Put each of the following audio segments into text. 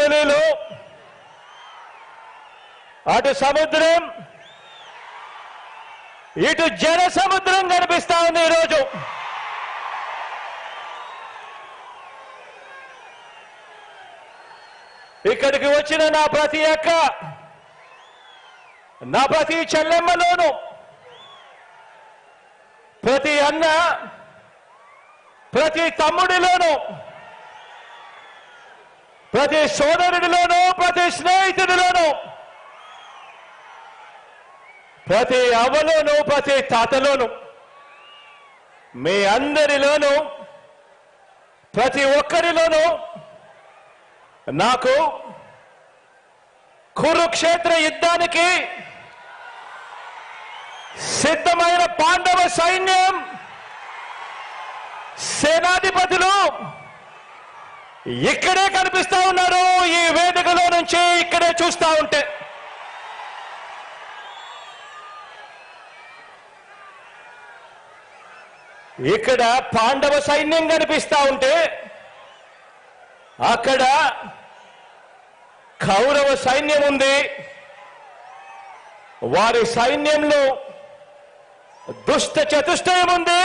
ఎమ్మెల్యేలు అటు సముద్రం ఇటు జన సముద్రం కనిపిస్తా ఉంది ఈరోజు. ఇక్కడికి వచ్చిన నా ప్రతి అక్క నా ప్రతి చెల్లెమ్మలోను ప్రతి అన్న ప్రతి తమ్ముడిలోను ప్రతి సోదరుడిలోనూ ప్రతి స్నేహితుడిలోనూ ప్రతి అవ్వలోనూ ప్రతి తాతలోనూ మీ అందరిలోనూ ప్రతి ఒక్కరిలోనూ నాకు కురుక్షేత్ర యుద్ధానికి సిద్ధమైన పాండవ సైన్యం సేనాధిపతులు ఇక్కడే కనిపిస్తా ఉన్నారు. ఈ వేదికలో నుంచి ఇక్కడే చూస్తా ఉంటే. ఇక్కడ పాండవ సైన్యం కనిపిస్తా ఉంటే అక్కడ కౌరవ సైన్యం ఉంది. వారి సైన్యంలో దుష్ట చతుష్టయం ఉంది.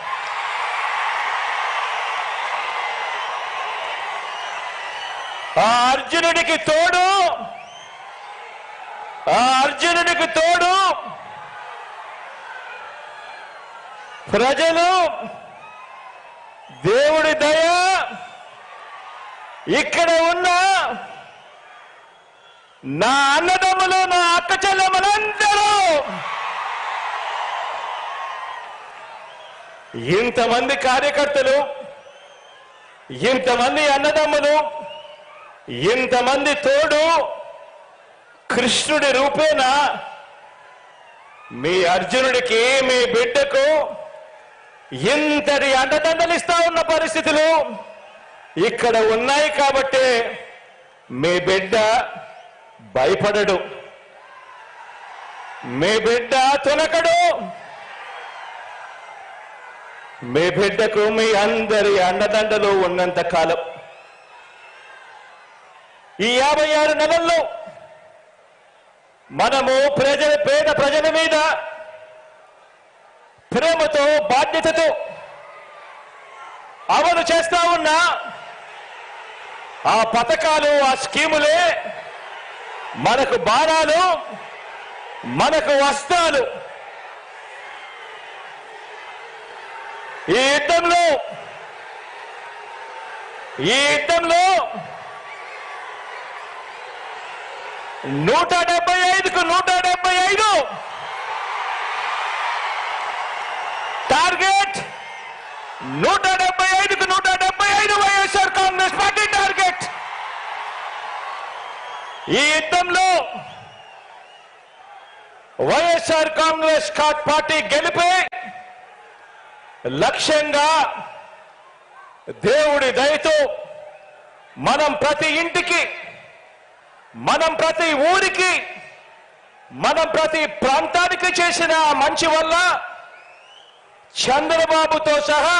ఆ అర్జునుడికి తోడు. ఆ అర్జునుడికి తోడు. ప్రజలు దేవుడి దయ ఇక్కడ ఉన్న నా అన్నదమ్ములు నా అక్క చెల్లెమ్మలందరూ. ఇంతమంది కార్యకర్తలు ఇంతమంది అన్నదమ్ములు ఇంతమంది తోడు కృష్ణుడి రూపేణ మీ అర్జునుడికి మీ బిడ్డకు ఇంతటి అండదండలిస్తా ఉన్న పరిస్థితులు ఇక్కడ ఉన్నాయి కాబట్టి మీ బిడ్డ భయపడడు. మీ బిడ్డ తొలకడు మీ బిడ్డకు మీ అందరి అండదండలు ఉన్నంత కాలం. ఈ యాభై ఆరు నెలల్లో మనము ప్రజల పేద ప్రజల మీద ప్రేమతో బాధ్యతతో అమలు చేస్తా ఉన్న ఆ పథకాలు ఆ స్కీములే మనకు బాణాలు మనకు వస్త్రాలు. ఈ యుద్ధంలో ఈ యుద్ధంలో నూట డెబ్బై ఐదుకు నూట డెబ్బై ఐదు. టార్గెట్ నూట డెబ్బై ఐదుకు నూట డెబ్బై ఐదు వైఎస్ఆర్ కాంగ్రెస్ పార్టీ టార్గెట్. ఈ యుద్ధంలో వైఎస్ఆర్ కాంగ్రెస్ పార్టీ గెలిపే లక్ష్యంగా దేవుడి దయతో మనం ప్రతి ఇంటికి మనం ప్రతి ఊరికి మనం ప్రతి ప్రాంతానికి చేసిన మంచి వల్ల చంద్రబాబుతో సహా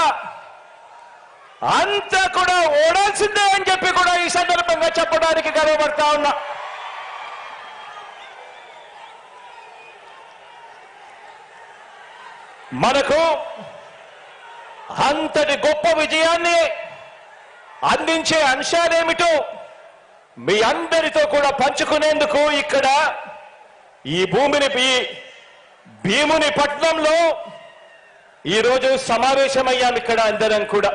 అంతా కూడా ఓడాల్సిందే అని చెప్పి కూడా ఈ సందర్భంగా చెప్పడానికి గర్వపడతా ఉన్నా. మనకు అంతటి గొప్ప విజయాన్ని అందించే అంశాలేమిటో మీ అందరితో కూడా పంచుకునేందుకు ఇక్కడ ఈ భూమిని భీముని పట్నంలో ఈరోజు సమావేశమయ్యాం ఇక్కడ అందరం కూడా.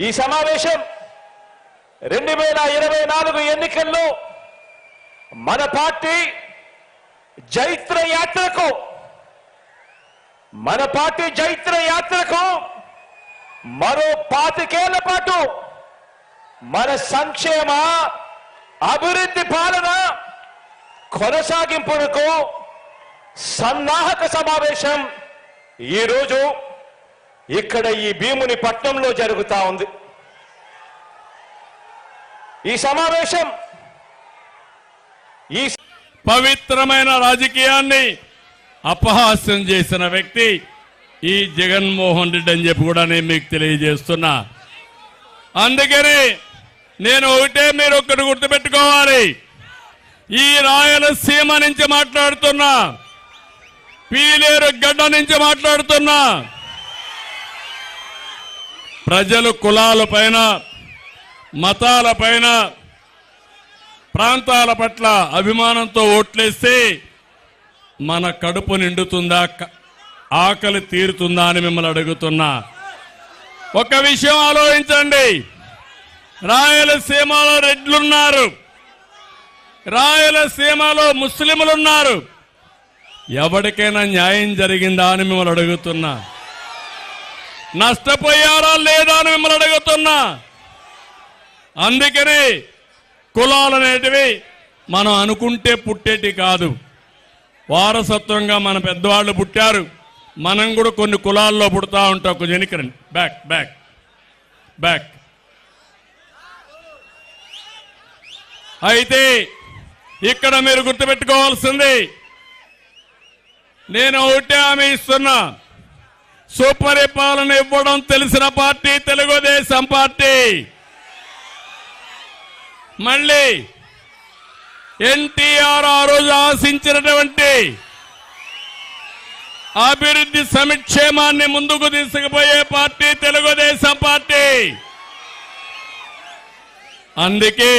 ఈ సమావేశం రెండు వేల ఇరవై నాలుగు ఎన్నికల్లో మన పార్టీ జైత్ర యాత్రకు మన పార్టీ జైత్ర యాత్రకు మరో పాతికేళ్ళ పాటు మన సంక్షేమ అభివృద్ధి పాలన కొనసాగింపునకు సన్నాహక సమావేశం ఈరోజు ఇక్కడ ఈ భీముని పట్నంలో జరుగుతా ఉంది. ఈ సమావేశం ఈ పవిత్రమైన రాజకీయాన్ని అపహాస్యం చేసిన వ్యక్తి ఈ జగన్మోహన్ రెడ్డి అని చెప్పి కూడా నేను మీకు తెలియజేస్తున్నా. అందుకని నేను ఒకటే మీరు ఒక్కటి గుర్తుపెట్టుకోవాలి. ఈ రాయలసీమ నుంచి మాట్లాడుతున్నా. పీలేరు గడ్డ నుంచి మాట్లాడుతున్నా. ప్రజలు కులాల పైన మతాల పైన ప్రాంతాల పట్ల అభిమానంతో ఓట్లేస్తే మన కడుపు నిండుతుందా ఆకలి తీరుతుందా అని మిమ్మల్ని అడుగుతున్నా. ఒక విషయం ఆలోచించండి. రాయలసీమలో రెడ్లున్నారు. రాయలసీమలో ముస్లింలున్నారు ఎవరికైనా న్యాయం జరిగిందా అని మిమ్మల్ని అడుగుతున్నా. నష్టపోయారా లేదా అని మిమ్మల్ని అడుగుతున్నా. అందుకని కులాలు అనేటివి మనం అనుకుంటే పుట్టేటి కాదు. వారసత్వంగా మన పెద్దవాళ్ళు పుట్టారు. మనం కూడా కొన్ని కులాల్లో పుడతా ఉంటాం. కొంచెం బ్యాక్ బ్యాక్ బ్యాక్ అయితే ఇక్కడ మీరు గుర్తుపెట్టుకోవాల్సింది నేను ఒకటే హామీ ఇస్తున్నా. సుపరిపాలన ఇవ్వడం తెలిసిన పార్టీ తెలుగుదేశం పార్టీ. మళ్ళీ ఎన్టీఆర్ ఆ రోజు ఆశించినటువంటి అభివృద్ధి సంక్షేమాన్ని ముందుకు తీసుకుపోయే పార్టీ తెలుగుదేశం పార్టీ. అందుకే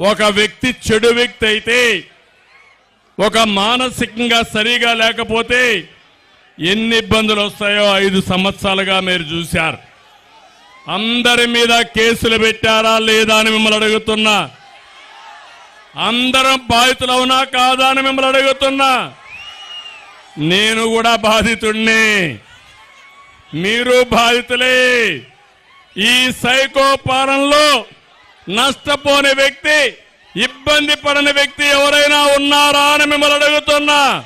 ఒక వ్యక్తి చెడు వ్యక్తి అయితే ఒక మానసికంగా సరిగా లేకపోతే ఎన్ని ఇబ్బందులు వస్తాయో ఐదు సంవత్సరాలుగా మీరు చూశారు. అందరి మీద కేసులు పెట్టారా లేదా అని మిమ్మల్ని అడుగుతున్నా. అందరం బాధితులవునా కాదా అని మిమ్మల్ని అడుగుతున్నా. నేను కూడా బాధితుడిని మీరు బాధితులే. ఈ సైకో పాలనలో నష్టపోని వ్యక్తి ఇబ్బంది పడని వ్యక్తి ఎవరైనా ఉన్నారా అని మిమ్మల్ని అడుగుతున్నా.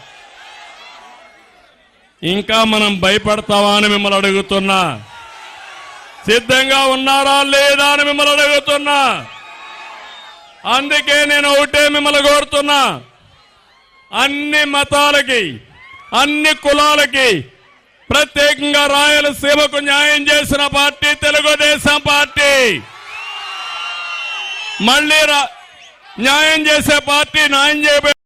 ఇంకా మనం భయపడతావా అని మిమ్మల్ని అడుగుతున్నా. సిద్ధంగా ఉన్నారా లేదా అని మిమ్మల్ని అడుగుతున్నా. అందుకే నేను ఒకటే మిమ్మల్ని కోరుతున్నా. అన్ని మతాలకి అన్ని కులాలకి ప్రత్యేకంగా రాయలసీమకు న్యాయం చేసిన పార్టీ తెలుగుదేశం పార్టీ. మళ్ళీ రా- న్యాయం చేసే పార్టీ న్యాయం చేయబోయే